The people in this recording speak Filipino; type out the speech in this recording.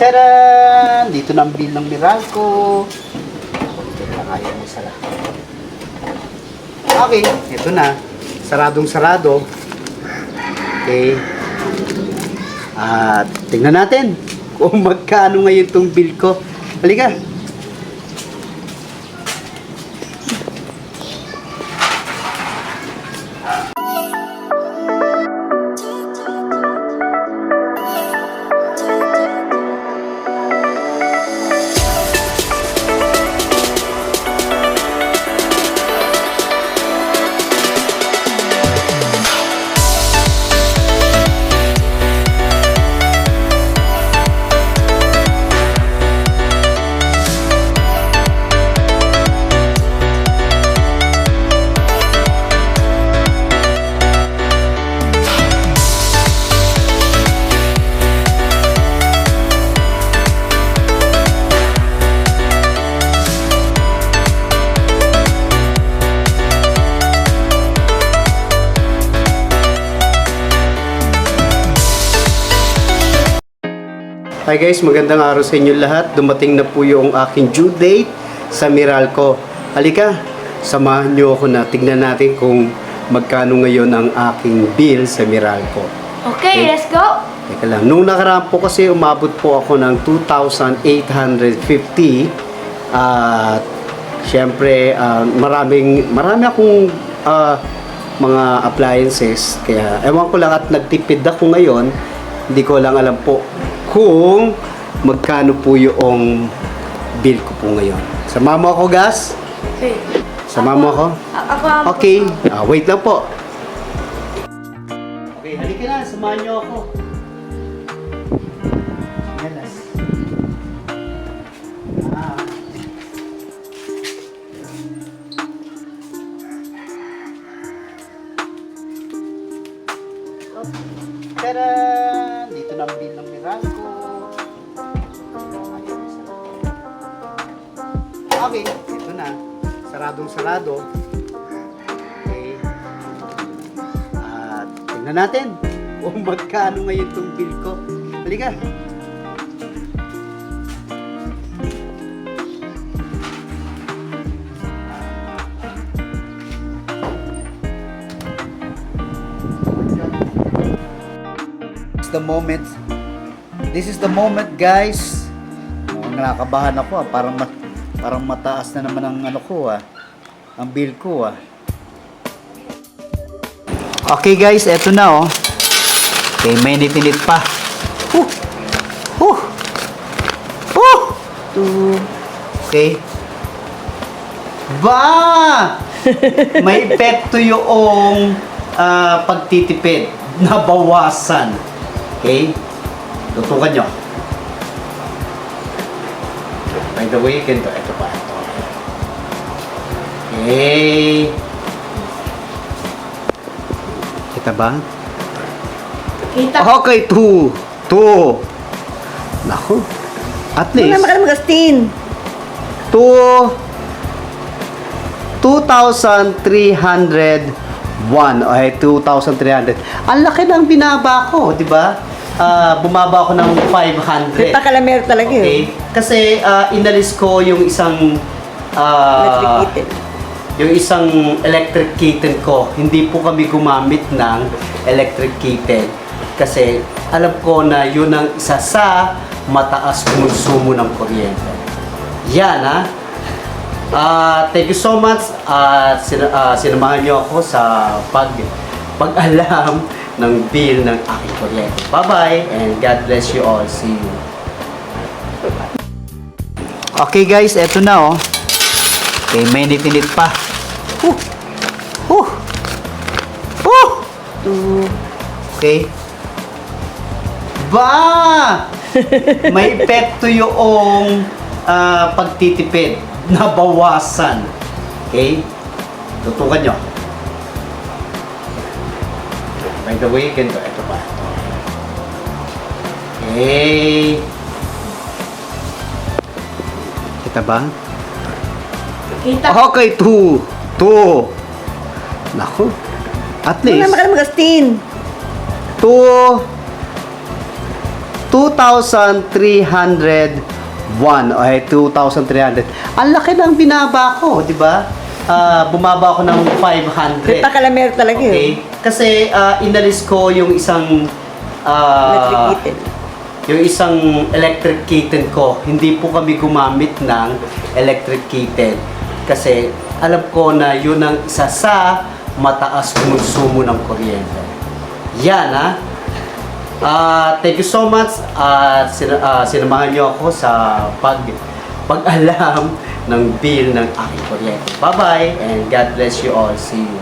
Tcharan! Dito na ang bill ng Meralco. Ayaw mo sala. Okay, ito na. Saradong sarado. Okay. At tingnan natin kung magkano ngayon tong bill ko. Halika. Hi guys, magandang araw sa inyo lahat. Dumating na po yung aking due date sa Meralco. Halika, samahan nyo ako na tignan natin kung magkano ngayon ang aking bill sa Meralco. Okay, Okay. let's go. Teka lang, nung nakaraan po kasi umabot po ako ng 2,850 at syempre ah, maraming marami akong ah, mga appliances kaya ewan ko lang at nagtipid ako ngayon hindi ko lang alam po kung magkano po yung bill ko po ngayon. Sama mo ako, gas? Okay. Sama mo ako? A- ako ang... Okay. Ah, wait lang po. Okay, halika na. Samahan niyo ako. Yalas. Ah. Tara! Dito na ang bill ng Meralco. Okay, ito na. Saradong sarado. Okay. At tingnan natin kung magkano ngayon itong bill ko. Halika. The moment. This is the moment, guys. Mukhang nakakabahan ako ah. Parang, parang mataas na naman ang ano ko ah. Ang bill ko ah. Okay guys, eto na oh. Okay, minute-minute pa. Huh! Huh! Huh! Two. Okay. Ba! May epekto yung ah, pagtitipid. Nabawasan. Okay? Tutukan nyo. By the way, ganito. Ito. Okay. Kita ba? Kita. Okay, two. Two. Naku. At Wala least, naman ka na magastin. two, 2,301. Okay, 2,300. Ang laki ng binaba ko, di ba? Ah, bumaba ako ng 500. Pagkakalamero talaga Okay. yun. Kasi ah, inalis ko yung isang ah, heater. Yung isang electric kitten ko, hindi po kami gumamit ng electric kitten. Kasi alam ko na yun ang isa sa mataas konsumo ng kuryente. Yan ha. Ah, thank you so much at sin- ah, sinamahan niyo ako sa pag pag-alam ng bill ng aking kuryente. Bye-bye and God bless you all. See you. Okay guys, eto na oh. Okay, minute-minute pa. Huh! Huh! Huh! Two. Okay. Ba! May epekto yung ah, pagtitipid. Nabawasan. Okay? Tutukan nyo. By the way, ganito. Ito pa. Okay. Kita ba? Kita. Okay, two. Two. Naku. At Wala least, naman ka na magastin. two, 2,301. Okay, 2,300. Ang laki ng binaba ko, di ba? Ah, bumaba ako ng 500. Kita kalamero talaga Okay. yun. Kasi ah, inalis ko yung isang ah, Electric yung isang electric kitten ko. Hindi po kami gumamit ng electric kitten. Kasi alam ko na yun ang isa sa mataas konsumo ng kuryente. Yan ha. Ah, thank you so much at sin- ah, sinamahan niyo ako sa pag pag-alam ng bill ng aking kuryente. Bye-bye and God bless you all. See you.